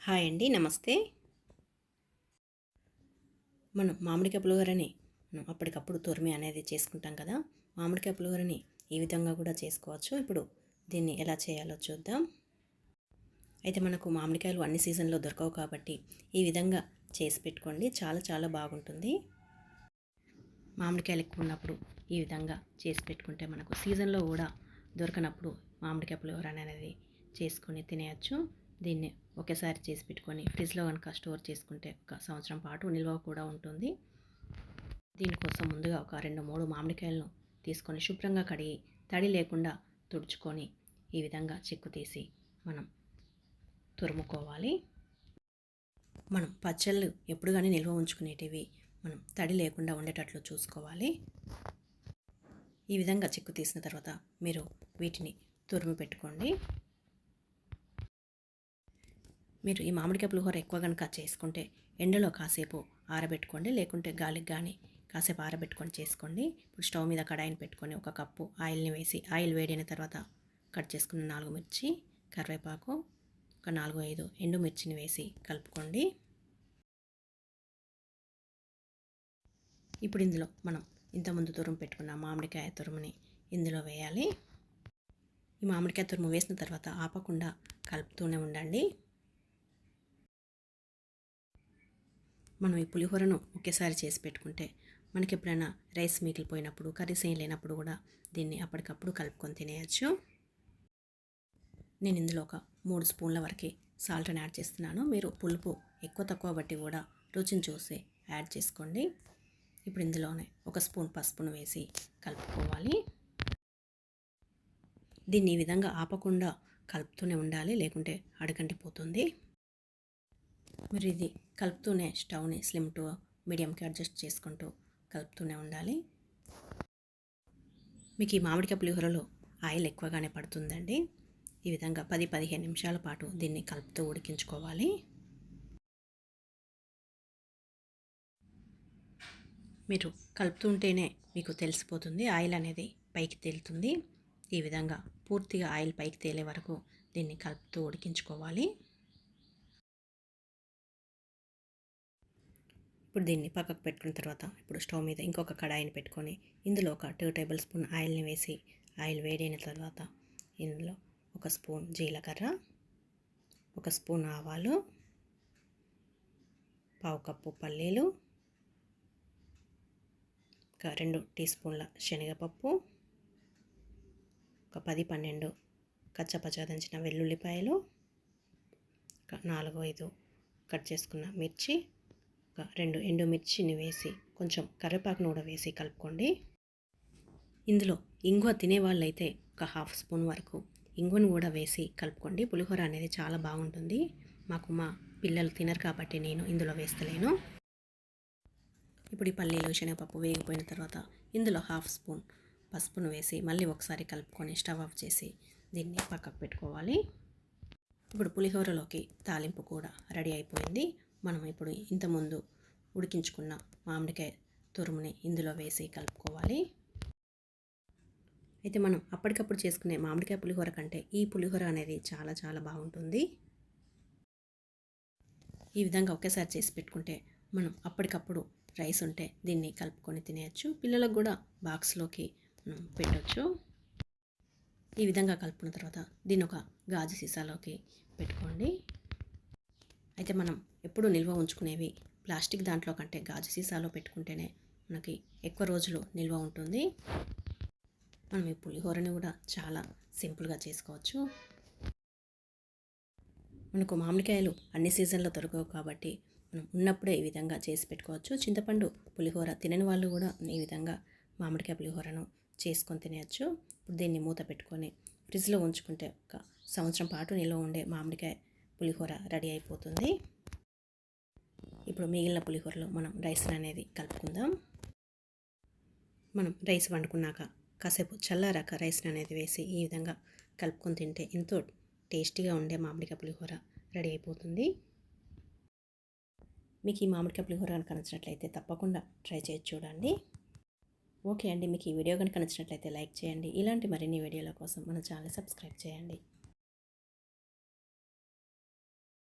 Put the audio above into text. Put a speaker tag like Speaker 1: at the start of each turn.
Speaker 1: Hi అండి నమస్తే. మనం మామిడికాయ పులిహోరని మనం అప్పటికప్పుడు తురిమి అనేది చేసుకుంటాం కదా మామిడికాయ పులిహోరని ఈ విధంగా కూడా చేసుకోవచ్చు. ఇప్పుడు దీన్ని ఎలా చేయాలో చూద్దాం. అయితే మనకు మామిడికాయలు అన్ని సీజన్లో దొరకవు కాబట్టి ఈ విధంగా చేసి పెట్టుకోండి చాలా చాలా బాగుంటుంది. మామిడికాయలు ఎక్కువ ఉన్నప్పుడు ఈ విధంగా చేసి పెట్టుకుంటే మనకు సీజన్లో కూడా దొరకనప్పుడు మామిడికాయ పులిహోర అనేది చేసుకొని తినేయచ్చు. దీన్ని ఒకేసారి చేసి పెట్టుకొని ఫ్రిడ్జ్లో కనుక స్టోర్ చేసుకుంటే ఒక సంవత్సరం పాటు నిల్వ కూడా ఉంటుంది. దీనికోసం ముందుగా ఒక రెండు మూడు మామిడికాయలను తీసుకొని శుభ్రంగా కడిగి తడి లేకుండా తుడుచుకొని ఈ విధంగా చెక్కు తీసి మనం తురుముకోవాలి. మనం పచ్చళ్ళు ఎప్పుడు కానీ నిల్వ ఉంచుకునేటివి మనం తడి లేకుండా ఉండేటట్లు చూసుకోవాలి. ఈ విధంగా చెక్కు తీసిన తర్వాత మీరు వీటిని తురుము పెట్టుకోండి. మీరు ఈ మామిడికాయ పులిహోర ఎక్కువ కనుక చేసుకుంటే ఎండలో కాసేపు ఆరబెట్టుకోండి లేకుంటే గాలికి కానీ కాసేపు ఆరబెట్టుకొని చేసుకోండి. ఇప్పుడు స్టవ్ మీద కడాయిని పెట్టుకొని ఒక కప్పు ఆయిల్ని వేసి ఆయిల్ వేడిన తర్వాత కట్ చేసుకున్న నాలుగు మిర్చి కరివేపాకు ఒక నాలుగు ఐదు ఎండుమిర్చిని వేసి కలుపుకోండి. ఇప్పుడు ఇందులో మనం ఇంతకుముందు తురుము పెట్టుకున్న మామిడికాయ తురుముని ఇందులో వేయాలి. ఈ మామిడికాయ తురుము వేసిన తర్వాత ఆపకుండా కలుపుతూనే ఉండండి. మనం ఈ పులిహోరను ఒకేసారి చేసి పెట్టుకుంటే మనకి ఎప్పుడైనా రైస్ మిగిలిపోయినప్పుడు కర్రీస్ ఏం లేనప్పుడు కూడా దీన్ని అప్పటికప్పుడు కలుపుకొని తినేయచ్చు. నేను ఇందులో ఒక మూడు స్పూన్ల వరకు సాల్ట్ని యాడ్ చేస్తున్నాను. మీరు పులుపు ఎక్కువ తక్కువ బట్టి కూడా రుచిని చూసి యాడ్ చేసుకోండి. ఇప్పుడు ఇందులోనే ఒక స్పూన్ పసుపును వేసి కలుపుకోవాలి. దీన్ని ఈ విధంగా ఆపకుండా కలుపుతూనే ఉండాలి లేకుంటే అడగంటిపోతుంది. మీరు ఇది కలుపుతూనే స్టవ్ని స్లిమ్ టు మీడియంకి అడ్జస్ట్ చేసుకుంటూ కలుపుతూనే ఉండాలి. మీకు ఈ మామిడికాయ పులిహోరలో ఆయిల్ ఎక్కువగానే పడుతుందండి. ఈ విధంగా పది పదిహేను నిమిషాల పాటు దీన్ని కలుపుతూ ఉడికించుకోవాలి. మీరు కలుపుతుంటేనే మీకు తెలిసిపోతుంది ఆయిల్ అనేది పైకి తేలుతుంది. ఈ విధంగా పూర్తిగా ఆయిల్ పైకి తేలే వరకు దీన్ని కలుపుతూ ఉడికించుకోవాలి. ఇప్పుడు దీన్ని పక్కకు పెట్టుకున్న తర్వాత ఇప్పుడు స్టవ్ మీద ఇంకొక కడాయిని పెట్టుకొని ఇందులో ఒక టూ టేబుల్ స్పూన్ ఆయిల్ని వేసి ఆయిల్ వేడైన తర్వాత ఇందులో ఒక స్పూన్ జీలకర్ర ఒక స్పూన్ ఆవాలు పావు కప్పు పల్లీలు ఒక రెండు టీ స్పూన్ల శనగపప్పు ఒక పది పన్నెండు కచ్చపచ్చ దంచిన వెల్లుల్లిపాయలు ఒక నాలుగు ఐదు కట్ చేసుకున్న మిర్చి ఒక రెండు ఎండుమిర్చిని వేసి కొంచెం కరివేపాకును కూడా వేసి కలుపుకోండి. ఇందులో ఇంగువ తినే వాళ్ళైతే ఒక హాఫ్ స్పూన్ వరకు ఇంగువను కూడా వేసి కలుపుకోండి. పులిహోర అనేది చాలా బాగుంటుంది. మాకు మా పిల్లలు తినరు కాబట్టి నేను ఇందులో వేస్తలేను. ఇప్పుడు ఈ పల్లీలు శనగపప్పు వేగిపోయిన తర్వాత ఇందులో హాఫ్ స్పూన్ పసుపును వేసి మళ్ళీ ఒకసారి కలుపుకొని స్టవ్ ఆఫ్ చేసి దీన్ని పక్కకు పెట్టుకోవాలి. ఇప్పుడు పులిహోరలోకి తాలింపు కూడా రెడీ అయిపోయింది. మనం ఇప్పుడు ఇంతకుముందు ఉడికించుకున్న మామిడికాయ తురుముని ఇందులో వేసి కలుపుకోవాలి. అయితే మనం అప్పటికప్పుడు చేసుకునే మామిడికాయ పులిహోర కంటే ఈ పులిహోర అనేది చాలా చాలా బాగుంటుంది. ఈ విధంగా ఒకేసారి చేసి పెట్టుకుంటే మనం అప్పటికప్పుడు రైస్ ఉంటే దీన్ని కలుపుకొని తినేయచ్చు. పిల్లలకు కూడా బాక్స్లోకి మనం పెట్టవచ్చు ఈ విధంగా కలుపుకున్న తర్వాత దీన్ని ఒక గాజు సీసాలోకి పెట్టుకోండి. అయితే మనం ఎప్పుడు నిల్వ ఉంచుకునేవి ప్లాస్టిక్ దాంట్లో కంటే గాజు సీసాలో పెట్టుకుంటేనే మనకి ఎక్కువ రోజులు నిల్వ ఉంటుంది. మనం ఈ పులిహోరని కూడా చాలా సింపుల్గా చేసుకోవచ్చు. మనకు మామిడికాయలు అన్ని సీజన్లో దొరకవు కాబట్టి మనం ఉన్నప్పుడే ఈ విధంగా చేసి పెట్టుకోవచ్చు. చింతపండు పులిహోర తినని వాళ్ళు కూడా ఈ విధంగా మామిడికాయ పులిహోరను చేసుకొని తినేయచ్చు. ఇప్పుడు దీన్ని మూత పెట్టుకొని ఫ్రిడ్జ్లో ఉంచుకుంటే ఒక సంవత్సరం పాటు నిల్వ ఉండే మామిడికాయ పులిహోర రెడీ అయిపోతుంది. ఇప్పుడు మిగిలిన పులిహోరలో మనం రైస్ అనేది కలుపుకుందాం. మనం రైస్ వండుకున్నాక కాసేపు చల్లారాక రైస్ అనేది వేసి ఈ విధంగా కలుపుకొని తింటే ఎంతో టేస్టీగా ఉండే మామిడికాయ పులిహోర రెడీ అయిపోతుంది. మీకు ఈ మామిడికాయ పులిహోర కనుక నచ్చినట్లయితే తప్పకుండా ట్రై చేసి చూడండి. ఓకే అండి మీకు ఈ వీడియో కనుక నచ్చినట్లయితే లైక్ చేయండి. ఇలాంటి మరిన్ని వీడియోల కోసం మన ఛానల్ సబ్స్క్రైబ్ చేయండి.